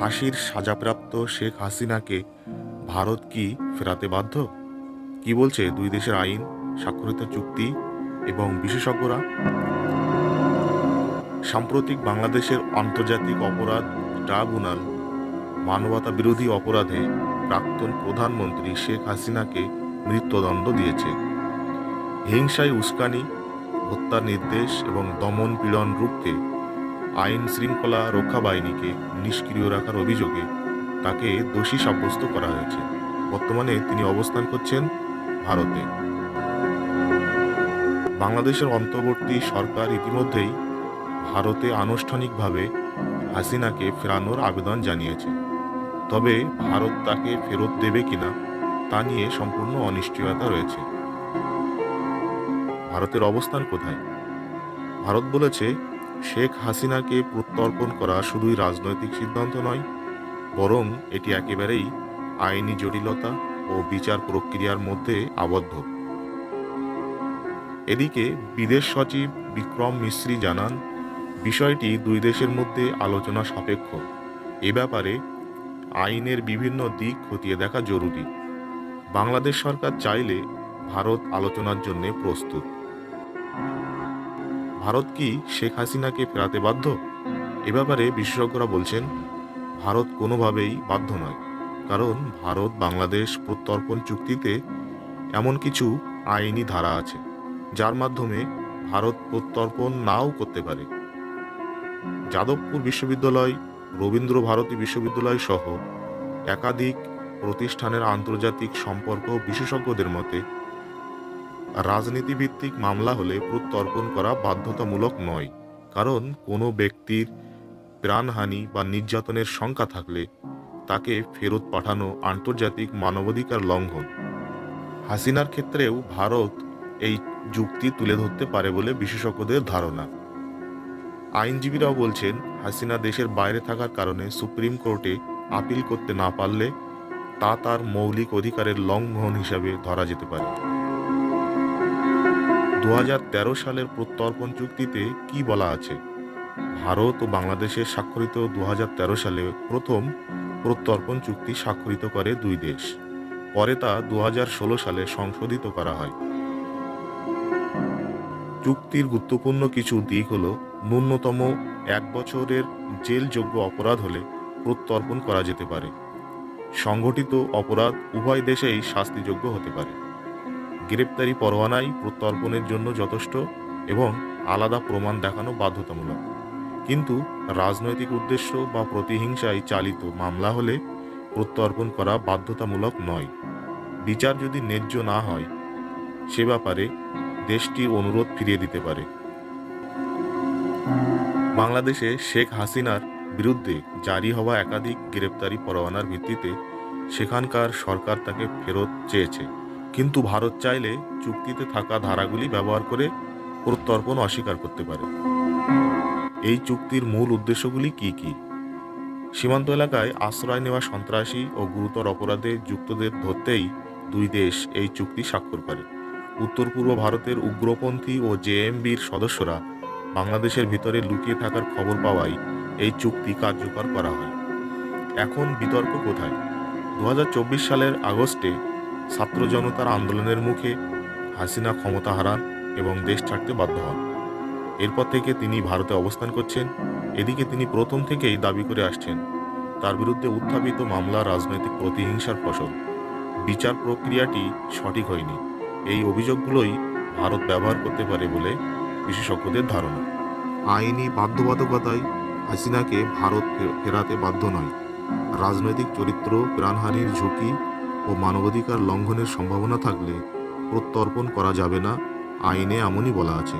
ফাঁসির সাজাপ্রাপ্ত শেখ হাসিনাকে ভারত কি ফেরাতে বাধ্য? কি বলছে দুই দেশের আইন, স্বাক্ষরিত চুক্তি এবং বিশেষজ্ঞরা? সাম্প্রতিক বাংলাদেশের আন্তর্জাতিক অপরাধ ট্রাইব্যুনাল, মানবতা বিরোধী অপরাধে প্রাক্তন প্রধানমন্ত্রী শেখ হাসিনাকে মৃত্যুদণ্ড দিয়েছে। হিংসায় উস্কানি, হত্যার নির্দেশ এবং দমন পীড়ন রুখতে আইন শৃঙ্খলা রক্ষা বাহিনীকে নিষ্ক্রিয় রাখার অভিযোগে তাকে দোষী সাব্যস্ত করা হয়েছে। বর্তমানে তিনি অবস্থান করছেন ভারতে। বাংলাদেশের অন্তর্বর্তী সরকার ইতিমধ্যেই ভারতে আনুষ্ঠানিকভাবে হাসিনাকে ফেরানোর আবেদন জানিয়েছে। তবে ভারত তাকে ফেরত দেবে কিনা তা নিয়ে সম্পূর্ণ অনিশ্চয়তা রয়েছে। ভারতের অবস্থান কোথায়? ভারত বলেছে শেখ হাসিনাকে প্রত্যর্পণ করা শুধুই রাজনৈতিক সিদ্ধান্ত নয়, বরং এটি একেবারেই আইনি জটিলতা ও বিচার প্রক্রিয়ার মধ্যে আবদ্ধ। এদিকে বিদেশ সচিব বিক্রম মিশ্রি জানান, বিষয়টি দুই দেশের মধ্যে আলোচনা সাপেক্ষ। এ ব্যাপারে আইনের বিভিন্ন দিক খতিয়ে দেখা জরুরি। বাংলাদেশ সরকার চাইলে ভারত আলোচনার জন্য প্রস্তুত। ভারত কি শেখ হাসিনাকে ফেরাতে বাধ্য? এ ব্যাপারে বিশেষজ্ঞরা বলছেন, ভারত কোনোভাবেই বাধ্য নয়। কারণ ভারত, বাংলাদেশ প্রত্যর্পণ চুক্তিতে এমন কিছু আইনি ধারা আছে, যার মাধ্যমে ভারত প্রত্যর্পণ নাও করতে পারে। যাদবপুর বিশ্ববিদ্যালয় রবীন্দ্র ভারতী বিশ্ববিদ্যালয় সহ একাধিক প্রতিষ্ঠানের আন্তর্জাতিক সম্পর্ক বিশেষজ্ঞদের মতে রাজনীতিভিত্তিক মামলা হলে প্রত্যর্পণ করা বাধ্যতামূলক নয়, কারণ কোনো ব্যক্তির প্রাণহানি বা নির্যাতনের শঙ্কা থাকলে তাকে ফেরত পাঠানো আন্তর্জাতিক মানবাধিকার লঙ্ঘন। হাসিনার ক্ষেত্রেও ভারত এই যুক্তি তুলে ধরতে পারে বলে বিশেষজ্ঞদের ধারণা। আইনজীবীরাও বলছেন, হাসিনা দেশের বাইরে থাকার কারণে সুপ্রিম কোর্টে আপিল করতে না পারলে তা তার মৌলিক অধিকারের লঙ্ঘন হিসাবে ধরা যেতে পারে। দু হাজার তেরো সালের প্রত্যর্পণ চুক্তিতে কি বলা আছে? ভারত ও বাংলাদেশের স্বাক্ষরিত দু হাজার তেরো সালে প্রথম প্রত্যর্পণ চুক্তি স্বাক্ষরিত করে দুই দেশ। পরে তা দু হাজার ষোলো সালে সংশোধিত করা হয়। চুক্তির গুরুত্বপূর্ণ কিছু দিক হল, ন্যূনতম এক বছরের জেলযোগ্য অপরাধ হলে প্রত্যর্পণ করা যেতে পারে। সংগঠিত অপরাধ উভয় দেশেই শাস্তিযোগ্য হতে পারে। গ্রেপ্তারি পরোয়ানাই প্রত্যর্পণের জন্য যথেষ্ট এবং আলাদা প্রমাণ দেখানো বাধ্যতামূলক। কিন্তু রাজনৈতিক উদ্দেশ্য বা প্রতিহিংসায় চালিত মামলা হলে প্রত্যর্পণ করা বাধ্যতামূলক নয়। বিচার যদি ন্যায্য না হয়, সে ব্যাপারে দেশটির অনুরোধ ফিরিয়ে দিতে পারে। বাংলাদেশে শেখ হাসিনার বিরুদ্ধে জারি হওয়া একাধিক গ্রেপ্তারি পরোয়ানার ভিত্তিতে সেখানকার সরকার তাকে ফেরত চেয়েছে। কিন্তু ভারত চাইলে চুক্তিতে থাকা ধারাগুলি ব্যবহার করে প্রত্যর্পণ অস্বীকার করতে পারে। এই চুক্তির মূল উদ্দেশ্যগুলি কি কি? সীমান্ত এলাকায় আশ্রয় নেওয়া সন্ত্রাসী ও গুরুতর অপরাধে যুক্তদের ধরতেই দুই দেশ এই চুক্তি স্বাক্ষর করে। উত্তর পূর্ব ভারতের উগ্রপন্থী ও জেএমবির সদস্যরা বাংলাদেশের ভিতরে লুকিয়ে থাকার খবর পাওয়ায় এই চুক্তি কার্যকর করা হয়। এখন বিতর্ক কোথায়? দু হাজার চব্বিশ সালের আগস্টে ছাত্র জনতার আন্দোলনের মুখে হাসিনা ক্ষমতা হারান এবং দেশ ছাড়তে বাধ্য হন। এরপর থেকে তিনি ভারতে অবস্থান করছেন। এদিকে তিনি প্রথম থেকেই দাবি করে আসছেন, তার বিরুদ্ধে উত্থাপিত মামলা রাজনৈতিক প্রতিহিংসার ফসল। বিচার প্রক্রিয়াটি সঠিক হয়নি। এই অভিযোগগুলোই ভারত ব্যবহার করতে পারে বলে বিশেষজ্ঞদের ধারণা। আইনি বাধ্যবাধকতায় হাসিনাকে ভারত ফেরাতে বাধ্য নয়। রাজনৈতিক চরিত্র, প্রাণহানির ঝুঁকি ও মানবাধিকার লঙ্ঘনের সম্ভাবনা থাকলে প্রত্যর্পণ করা যাবে না আইনে এমনই বলা আছে।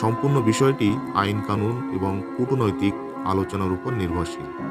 সম্পূর্ণ বিষয়টি আইন কানুন এবং কূটনৈতিক আলোচনার উপর নির্ভরশীল।